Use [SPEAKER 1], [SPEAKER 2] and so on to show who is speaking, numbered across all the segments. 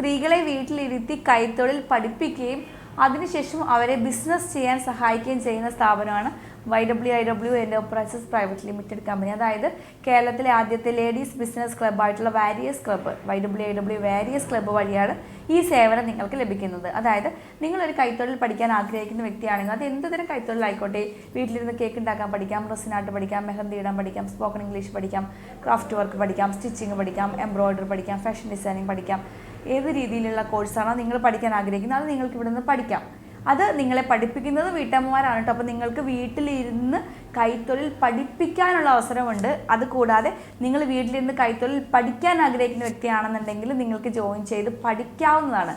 [SPEAKER 1] സ്ത്രീകളെ വീട്ടിലിരുത്തി കൈത്തൊഴിൽ പഠിപ്പിക്കുകയും അതിനുശേഷം അവരെ ബിസിനസ് ചെയ്യാൻ സഹായിക്കുകയും ചെയ്യുന്ന സ്ഥാപനമാണ് Y W I W Enterprises Private Limited company അതായത് കേരളത്തിലെ ആദ്യത്തെ ladies business ക്ലബ്ബായിട്ടുള്ള Warriors Club Y W I W Warriors Club വഴിയാണ് ഈ സേവനം നിങ്ങൾക്ക് ലഭിക്കുന്നത്. അതായത് നിങ്ങളൊരു കൈത്തൊഴിൽ പഠിക്കാൻ ആഗ്രഹിക്കുന്ന വ്യക്തിയാണെങ്കിൽ അത് എന്ത് തരം കൈത്തൊഴിലായിക്കോട്ടെ? വീട്ടിലിരുന്ന് കേക്ക് ഉണ്ടാക്കാൻ പഠിക്കാം റസിനാട്ട് പഠിക്കാം മെഹന്തി ഇടാൻ പഠിക്കാം സ്പോക്കൺ ഇംഗ്ലീഷ് പഠിക്കാം ക്രാഫ്റ്റ് വർക്ക് പഠിക്കാം സ്റ്റിച്ചിങ് പഠിക്കാം എംബ്രോയിഡറി പഠിക്കാം ഫാഷൻ ഡിസൈനിങ് പഠിക്കാം. ഏത് രീതിയിലുള്ള കോഴ്സാണോ നിങ്ങൾ പഠിക്കാൻ ആഗ്രഹിക്കുന്നത് അത് നിങ്ങൾക്ക് ഇവിടെ നിന്ന് പഠിക്കാം. അത് നിങ്ങളെ പഠിപ്പിക്കുന്നത് വീട്ടമ്മമാരാണ് കേട്ടോ അപ്പോൾ നിങ്ങൾക്ക് വീട്ടിലിരുന്ന് കൈത്തൊഴിൽ പഠിപ്പിക്കാനുള്ള അവസരമുണ്ട്. അത് കൂടാതെ നിങ്ങൾ വീട്ടിലിരുന്ന് കൈത്തൊഴിൽ പഠിക്കാൻ ആഗ്രഹിക്കുന്ന വ്യക്തിയാണെന്നുണ്ടെങ്കിൽ നിങ്ങൾക്ക് ജോയിൻ ചെയ്ത് പഠിക്കാവുന്നതാണ്.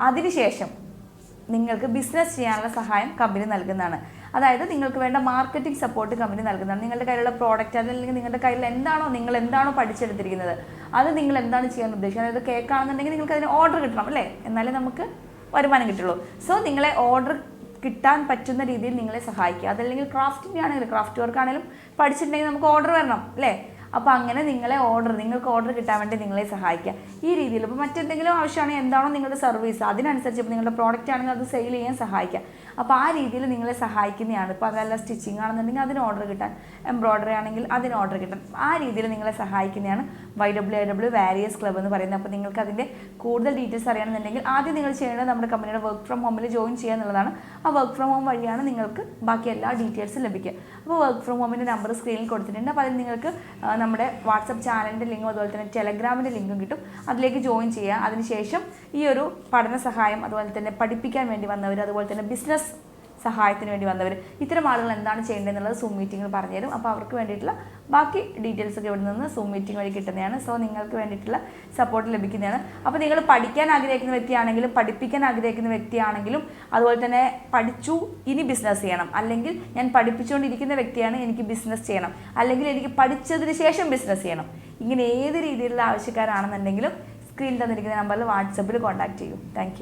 [SPEAKER 1] അതിനുശേഷം നിങ്ങൾക്ക് ബിസിനസ് ചെയ്യാനുള്ള സഹായം കമ്പനി നൽകുന്നതാണ്. അതായത് നിങ്ങൾക്ക് വേണ്ട മാർക്കറ്റിംഗ് സപ്പോർട്ട് കമ്പനി നൽകുന്നതാണ്. നിങ്ങളുടെ കയ്യിലുള്ള പ്രോഡക്റ്റ് അതല്ലെങ്കിൽ നിങ്ങളുടെ കയ്യിൽ എന്താണോ നിങ്ങൾ എന്താണോ പഠിച്ചെടുത്തിരിക്കുന്നത്. അത് നിങ്ങൾ എന്താണ് ചെയ്യാൻ ഉദ്ദേശിക്കുന്നത്? അതായത് കേക്കാണെന്നുണ്ടെങ്കിൽ നിങ്ങൾക്ക് അതിന് ഓർഡർ കിട്ടണം അല്ലേ? എന്നാലേ നമുക്ക് വരുമാനം കിട്ടുള്ളൂ. സോ നിങ്ങളെ ഓർഡർ കിട്ടാൻ പറ്റുന്ന രീതിയിൽ നിങ്ങളെ സഹായിക്കുക. അതല്ലെങ്കിൽ ക്രാഫ്റ്റിന്റെ ആണെങ്കിലും ക്രാഫ്റ്റ് വർക്ക് ആണെങ്കിലും പഠിച്ചിട്ടുണ്ടെങ്കിൽ നമുക്ക് ഓർഡർ വരണം അല്ലേ? അപ്പോൾ അങ്ങനെ നിങ്ങളെ ഓർഡർ നിങ്ങൾക്ക് ഓർഡർ കിട്ടാൻ വേണ്ടി നിങ്ങളെ സഹായിക്കുക. ഈ രീതിയിൽ ഇപ്പോൾ മറ്റെന്തെങ്കിലും ആവശ്യമാണെങ്കിൽ എന്താണോ നിങ്ങളുടെ സർവീസ് അതിനനുസരിച്ച് ഇപ്പോൾ നിങ്ങളുടെ പ്രോഡക്റ്റ് ആണെങ്കിൽ അത് സെയിൽ ചെയ്യാൻ സഹായിക്കുക. അപ്പോൾ ആ രീതിയിൽ നിങ്ങളെ സഹായിക്കുന്നതാണ്. ഇപ്പോൾ അതല്ല സ്റ്റിച്ചിങ് ആണെന്നുണ്ടെങ്കിൽ അതിന് ഓർഡർ കിട്ടാൻ എംബ്രോയ്ഡറി ആണെങ്കിൽ അതിന് ഓർഡർ കിട്ടാൻ. ആ രീതിയിൽ നിങ്ങളെ സഹായിക്കുന്നതാണ് Y W I W Warriors Club എന്ന് പറയുന്നത്. അപ്പോൾ നിങ്ങൾക്ക് അതിന്റെ കൂടുതൽ ഡീറ്റെയിൽസ് അറിയണമെന്നുണ്ടെങ്കിൽ ആദ്യം നിങ്ങൾ ചെയ്യേണ്ടത് നമ്മുടെ കമ്പനിയുടെ വർക്ക് ഫ്രം ഹോമിൽ ജോയിൻ ചെയ്യുക എന്നുള്ളതാണ്. ആ വർക്ക് ഫ്രം ഹോം വഴിയാണ് നിങ്ങൾക്ക് ബാക്കി എല്ലാ ഡീറ്റെയിൽസും ലഭിക്കുക. അപ്പോൾ വർക്ക് ഫ്രം ഹോമിന്റെ നമ്പർ സ്ക്രീനിൽ കൊടുത്തിട്ടുണ്ട്. അപ്പോൾ അതിൽ നിങ്ങൾക്ക് നമ്മുടെ വാട്സപ്പ് ചാനലിന്റെ ലിങ്കും അതുപോലെ തന്നെ ടെലഗ്രാമിന്റെ ലിങ്കും കിട്ടും. അതിലേക്ക് ജോയിൻ ചെയ്യുക. അതിനുശേഷം ഈ ഒരു പഠന സഹായം അതുപോലെ തന്നെ പഠിപ്പിക്കാൻ വേണ്ടി വന്നവർ അതുപോലെ തന്നെ ബിസിനസ് സഹായത്തിന് വേണ്ടി വന്നവർ ഇത്തരം ആളുകൾ എന്താണ് ചെയ്യേണ്ടതെന്നുള്ളത് സൂം മീറ്റിങ്ങിൽ പറഞ്ഞുതരും. അപ്പോൾ അവർക്ക് വേണ്ടിയിട്ടുള്ള ബാക്കി ഡീറ്റെയിൽസ് ഒക്കെ ഇവിടെ നിന്ന് സൂം മീറ്റിംഗ് വഴി കിട്ടുന്നതാണ്. സോ നിങ്ങൾക്ക് വേണ്ടിയിട്ടുള്ള സപ്പോർട്ട് ലഭിക്കുന്നതാണ്. അപ്പോൾ നിങ്ങൾ പഠിക്കാൻ ആഗ്രഹിക്കുന്ന വ്യക്തിയാണെങ്കിലും പഠിപ്പിക്കാൻ ആഗ്രഹിക്കുന്ന വ്യക്തിയാണെങ്കിലും അതുപോലെ തന്നെ പഠിച്ചു ഇനി ബിസിനസ് ചെയ്യണം. അല്ലെങ്കിൽ ഞാൻ പഠിപ്പിച്ചുകൊണ്ടിരിക്കുന്ന വ്യക്തിയാണ് എനിക്ക് ബിസിനസ് ചെയ്യണം. അല്ലെങ്കിൽ എനിക്ക് പഠിച്ചതിന് ശേഷം ബിസിനസ് ചെയ്യണം. ഇങ്ങനെ ഏത് രീതിയിലുള്ള ആവശ്യക്കാരാണെന്നുണ്ടെങ്കിലും സ്ക്രീനിൽ തന്നിരിക്കുന്ന നമ്പറിൽ വാട്സപ്പിൽ കോൺടാക്ട് ചെയ്യും. താങ്ക്